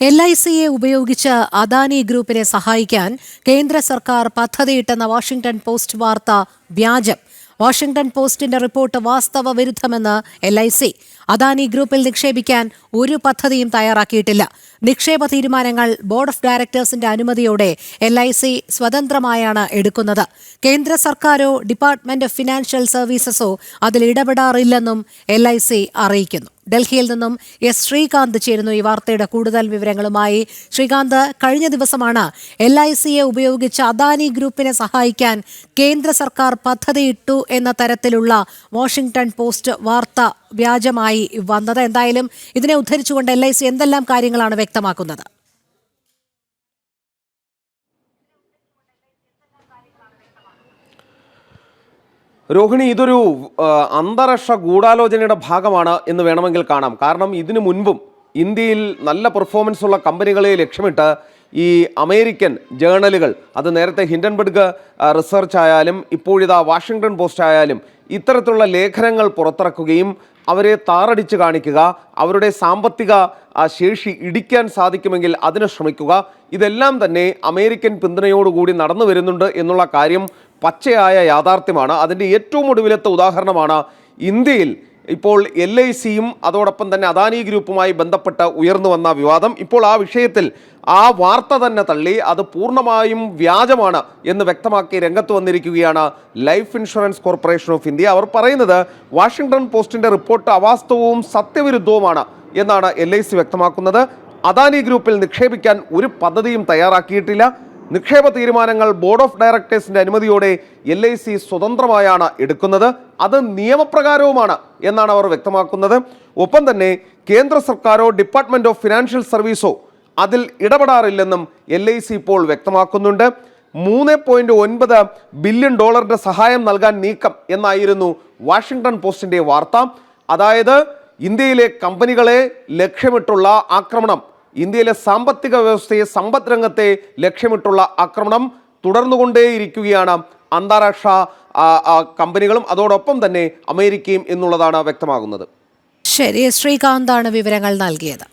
L I സിയെ ഉപയോഗിച്ച് അദാനി ഗ്രൂപ്പിനെ സഹായിക്കാൻ കേന്ദ്ര സർക്കാർ പദ്ധതിയിട്ടെന്ന വാഷിംഗ്ടൺ പോസ്റ്റ് വാർത്ത വ്യാജം. വാഷിംഗ്ടൺ പോസ്റ്റിന്റെ റിപ്പോർട്ട് വാസ്തവ വിരുദ്ധമെന്ന് എൽ ഐ സി അദാനി ഗ്രൂപ്പിൽ നിക്ഷേപിക്കാൻ ഒരു പദ്ധതിയും തയ്യാറാക്കിയിട്ടില്ല. നിക്ഷേപ തീരുമാനങ്ങൾ ബോർഡ് ഓഫ് ഡയറക്ടേഴ്സിന്റെ അനുമതിയോടെ എൽ ഐ സി സ്വതന്ത്രമായാണ് എടുക്കുന്നത്. കേന്ദ്ര സർക്കാരോ ഡിപ്പാർട്ട്മെന്റ് ഓഫ് ഫിനാൻഷ്യൽ സർവീസസോ അതിൽ ഇടപെടാറില്ലെന്നും എൽ ഐ സി അറിയിക്കുന്നു. ഡൽഹിയിൽ നിന്നും എസ് ശ്രീകാന്ത് ചേരുന്നു ഈ വാർത്തയുടെ കൂടുതൽ വിവരങ്ങളുമായി. ശ്രീകാന്ത് കഴിഞ്ഞ ദിവസമാണ് എൽ ഐ സിയെ ഉപയോഗിച്ച് അദാനി ഗ്രൂപ്പിനെ സഹായിക്കാൻ കേന്ദ്ര സർക്കാർ പദ്ധതിയിട്ടു എന്ന തരത്തിലുള്ള വാഷിംഗ്ടൺ പോസ്റ്റ് വാർത്ത വ്യാജമായി വന്നത്. എന്തായാലും ഇതിനെ ഉദ്ധരിച്ചുകൊണ്ട് എൽ എന്തെല്ലാം കാര്യങ്ങളാണ് വ്യക്തമാക്കുന്നത്? രോഹിണി ഇതൊരു അന്താരാഷ്ട്ര ഗൂഢാലോചനയുടെ ഭാഗമാണ് എന്ന് വേണമെങ്കിൽ കാണാം. കാരണം ഇതിനു മുൻപും ഇന്ത്യയിൽ നല്ല പെർഫോമൻസ് ഉള്ള കമ്പനികളെ ലക്ഷ്യമിട്ട് ഈ അമേരിക്കൻ ജേണലുകൾ അത് നേരത്തെ ഹിൻഡൻബർഗ് റിസർച്ച് ആയാലും ഇപ്പോഴിതാ വാഷിങ്ടൺ പോസ്റ്റ് ആയാലും ഇത്തരത്തിലുള്ള ലേഖനങ്ങൾ പുറത്തിറക്കുകയും അവരെ താറടിച്ച് കാണിക്കുക അവരുടെ സാമ്പത്തിക ശേഷി ഇടിക്കാൻ സാധിക്കുമെങ്കിൽ അതിന് ശ്രമിക്കുക. ഇതെല്ലാം തന്നെ അമേരിക്കൻ പിന്തുണയോടുകൂടി നടന്നു വരുന്നുണ്ട് എന്നുള്ള കാര്യം പച്ചയായ യാഥാർത്ഥ്യമാണ്. അതിന്റെ ഏറ്റവും ഒടുവിലത്തെ ഉദാഹരണമാണ് ഇന്ത്യയിൽ ഇപ്പോൾ എൽ ഐ സിയും അതോടൊപ്പം തന്നെ അദാനി ഗ്രൂപ്പുമായി ബന്ധപ്പെട്ട് ഉയർന്നു വന്ന വിവാദം. ഇപ്പോൾ ആ വിഷയത്തിൽ ആ വാർത്ത തന്നെ തള്ളി. അത് പൂർണമായും വ്യാജമാണ് എന്ന് വ്യക്തമാക്കി രംഗത്ത് വന്നിരിക്കുകയാണ് Life Insurance Corporation of India. അവർ പറയുന്നത് വാഷിംഗ്ടൺ പോസ്റ്റിന്റെ റിപ്പോർട്ട് അവാസ്തവവും സത്യവിരുദ്ധവുമാണ് എന്നാണ് എൽ വ്യക്തമാക്കുന്നത്. അദാനി ഗ്രൂപ്പിൽ നിക്ഷേപിക്കാൻ ഒരു പദ്ധതിയും തയ്യാറാക്കിയിട്ടില്ല. നിക്ഷേപ തീരുമാനങ്ങൾ ബോർഡ് ഓഫ് ഡയറക്ടേഴ്സിന്റെ അനുമതിയോടെ എൽ ഐ സി സ്വതന്ത്രമായാണ് എടുക്കുന്നത്. അത് നിയമപ്രകാരവുമാണ് എന്നാണ് അവർ വ്യക്തമാക്കുന്നത്. ഒപ്പം തന്നെ കേന്ദ്ര സർക്കാരോ ഡിപ്പാർട്ട്മെന്റ് ഓഫ് ഫിനാൻഷ്യൽ സർവീസോ അതിൽ ഇടപെടാറില്ലെന്നും എൽ ഐ സി ഇപ്പോൾ വ്യക്തമാക്കുന്നുണ്ട്. മൂന്ന് പോയിന്റ് ഒൻപത് ബില്യൺ ഡോളറിന്റെ സഹായം നൽകാൻ നീക്കം എന്നായിരുന്നു വാഷിംഗ്ടൺ പോസ്റ്റിന്റെ വാർത്ത. അതായത് ഇന്ത്യയിലെ കമ്പനികളെ ലക്ഷ്യമിട്ടുള്ള ആക്രമണം ഇന്ത്യയിലെ സാമ്പത്തിക വ്യവസ്ഥയെ സമ്പദ് രംഗത്തെ ലക്ഷ്യമിട്ടുള്ള ആക്രമണം തുടർന്നുകൊണ്ടേയിരിക്കുകയാണ് അന്താരാഷ്ട്ര കമ്പനികളും. അതോടൊപ്പം തന്നെ അമേരിക്കയും എന്നുള്ളതാണ് വ്യക്തമാകുന്നത്. ശരി ശ്രീകാന്താണ് വിവരങ്ങൾ നൽകിയത്.